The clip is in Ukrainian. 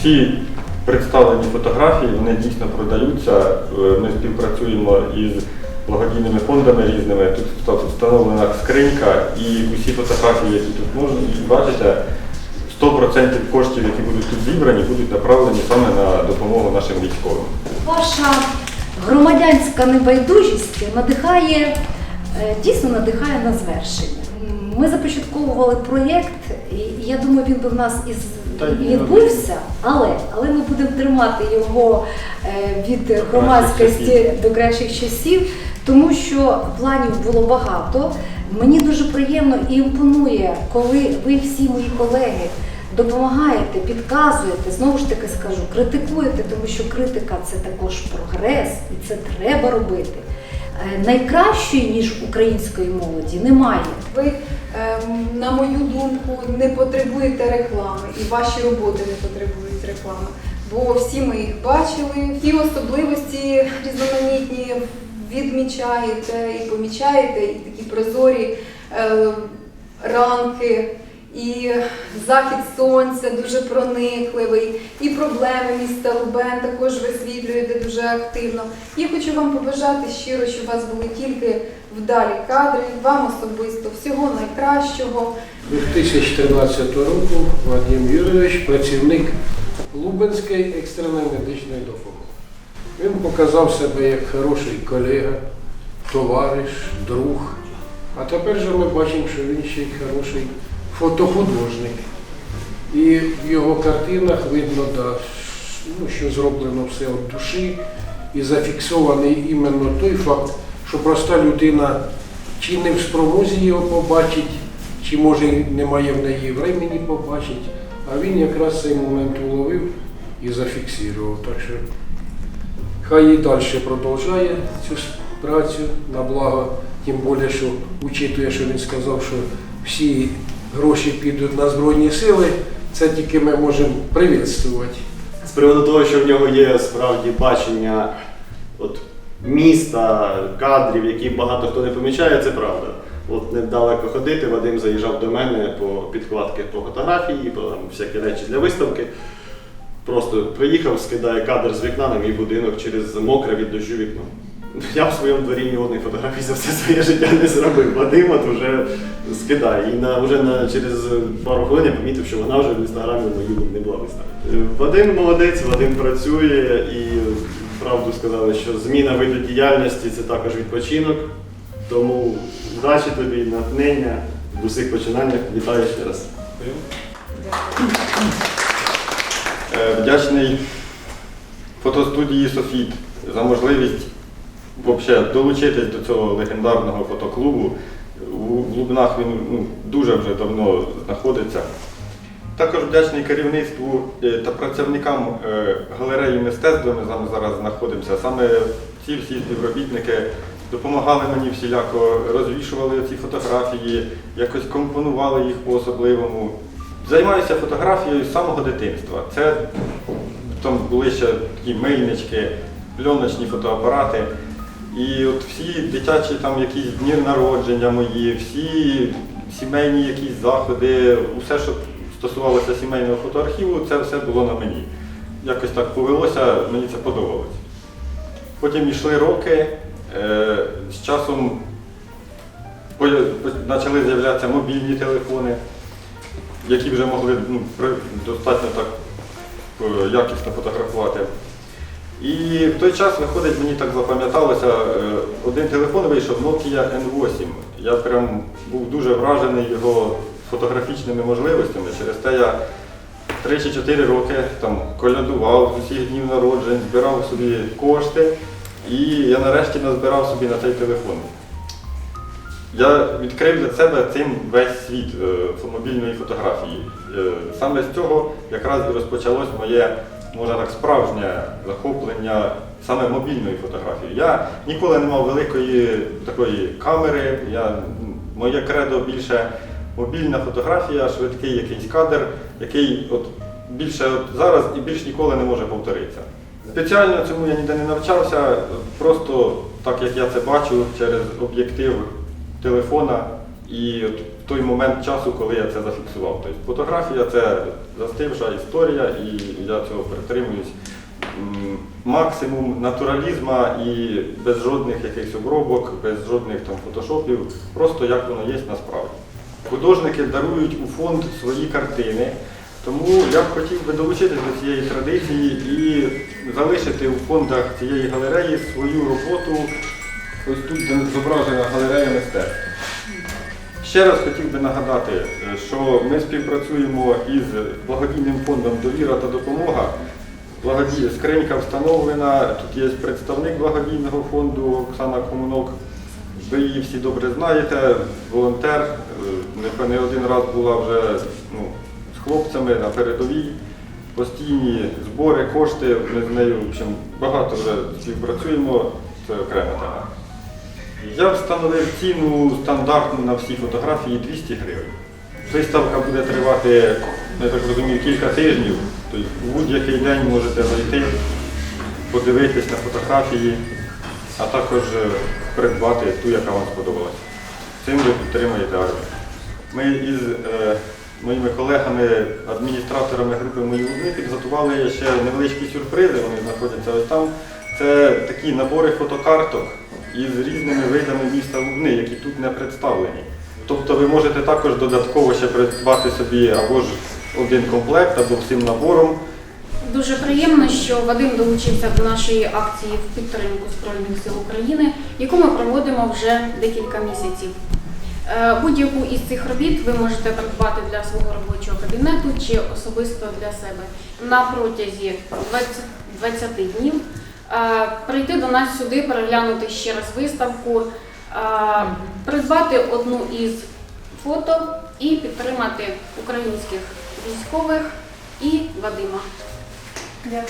Всі представлені фотографії, вони дійсно продаються. Е, Ми співпрацюємо із благодійними фондами різними. Тут встановлена скринька і усі фотографії, які тут можна і бачите, 100% коштів, які будуть тут зібрані, будуть направлені саме на допомогу нашим військовим. Ваша громадянська небайдужість надихає, е, дійсно надихає на звершення. Ми започатковували проєкт, і я думаю, він би в нас із відбувся, але, але ми будемо тримати його е, від громадськості до кращих часів, тому що планів було багато. Мені дуже приємно і імпонує, коли ви всі мої колеги допомагаєте, підказуєте, знову ж таки скажу, критикуєте, тому що критика це також прогрес, і це треба робити. Е, Найкращої, ніж української молоді, немає. Ви, ем, на мою думку, не потребуєте реклами, і ваші роботи не потребують реклами. Бо всі ми їх бачили, ті особливості різноманітні відмічаєте і помічаєте, і такі прозорі е, ранки, і захід сонця дуже проникливий, і проблеми міста Лубен також висвітлюєте дуже активно. Я хочу вам побажати щиро, щоб у вас були тільки вдалі кадри, вам особисто всього найкращого. 2013 року Вадим Юрійович, працівник Лубенської екстреної медичної допомоги. Він показав себе як хороший колега, товариш, друг. А тепер же ми бачимо, що він ще й хороший фотохудожник. І в його картинах видно, да, ну, що зроблено все від душі і зафіксований іменно той факт, що проста людина чи не в спромозі його побачить, чи може немає в неї времени побачити, а він якраз цей момент уловив і зафіксував. Так що хай і далі продовжує цю працю на благо, тим більше, що учитує, що він сказав, що всі гроші підуть на Збройні сили, це тільки ми можемо привітствувати. З приводу того, що в нього є справді бачення от, міста, кадрів, які багато хто не помічає, це правда. От недалеко ходити, Вадим заїжджав до мене по підкладки по фотографії, по там, всякі речі для виставки. Просто приїхав, скидає кадр з вікна на мій будинок через мокре від дощу вікно. Я в своєму дворі ні одної фотографії за все своє життя не зробив. Вадим от вже скидає. І на, вже на, через пару хвилин я помітив, що вона вже в інстаграмі моїй не була виставлена. Вадим молодець, Вадим працює і правду сказали, що зміна виду діяльності це також відпочинок. Тому удачі тобі, натхнення в усіх починаннях. Вітаю ще раз. Е, Вдячний фотостудії Софіт за можливість вообще, долучитись до цього легендарного фотоклубу. В Лубнах він ну, дуже вже давно знаходиться. Також вдячний керівництву е, та працівникам е, галереї мистецтв, де ми з вами зараз знаходимося. Саме ці всі співробітники допомагали мені всіляко, розвішували ці фотографії, якось компонували їх по-особливому. Займаюся фотографією з самого дитинства. Це там були ще такі мильнички, пленочні фотоапарати. І от всі дитячі там якісь дні народження мої, всі сімейні якісь заходи, усе, що стосувалося сімейного фотоархіву, це все було на мені. Якось так повелося, мені це подобалось. Потім йшли роки, е, з часом по- по- почали з'являтися мобільні телефони, які вже могли ну, достатньо так е, якісно фотографувати. І в той час виходить, мені так запам'яталося, е, один телефон вийшов Nokia N8. Я прям був дуже вражений його фотографічними можливостями. Через те я 3 чи 4 роки там колядував з усіх днів народжень, збирав собі кошти і я нарешті назбирав собі на цей телефон. Я відкрив для себе цим весь світ е, мобільної фотографії. Е, Саме з цього якраз і розпочалось моє, можна так, справжнє захоплення саме мобільною фотографією. Я ніколи не мав великої такої камери. Я, моє кредо більше мобільна фотографія, швидкий якийсь кадр, який от більше от зараз і більш ніколи не може повторитися. Спеціально цьому я ніде не навчався, просто так як я це бачу через об'єктив телефона, і от той момент часу, коли я це зафіксував. Тобто фотографія це застивша історія, і я цього притримуюсь. Максимум натуралізма і без жодних якихось обробок, без жодних там фотошопів, просто як воно є насправді. Художники дарують у фонд свої картини, тому я б хотів би долучитися до цієї традиції і залишити у фондах цієї галереї свою роботу. Ось тут зображена галерея мистецтв. Ще раз хотів би нагадати, е, що ми співпрацюємо із благодійним фондом Довіра та допомога. Благоді... Скринька встановлена, тут є представник благодійного фонду Оксана Комунок. Ви її всі добре знаєте, волонтер, е, не один раз була вже ну, з хлопцями на передовій. Постійні збори, кошти, ми з нею в общем, багато вже співпрацюємо, це окрема тема. Я встановив ціну стандартну на всі фотографії 200 гривень. Виставка буде тривати, я так розумію, кілька тижнів. Тобто будь-який день можете зайти, подивитись на фотографії, а також е, придбати ту, яка вам сподобалась. Цим ви підтримуєте армію. Ми із е, моїми колегами, адміністраторами групи Мої Лубни підготували ще невеличкі сюрпризи, вони знаходяться ось там. Це такі набори фотокарток із різними видами міста Лубни, які тут не представлені. Тобто ви можете також додатково ще придбати собі або ж один комплект, або всім набором. Дуже приємно, що Вадим долучився до нашої акції в підтримку Збройних сил України, яку ми проводимо вже декілька місяців. Е, Будь-яку із цих робіт ви можете придбати для свого робочого кабінету чи особисто для себе на протязі 20, 20 днів. Е, Прийти до нас сюди, переглянути ще раз виставку, е, придбати одну із фото і підтримати українських військових і Вадима. Дякую.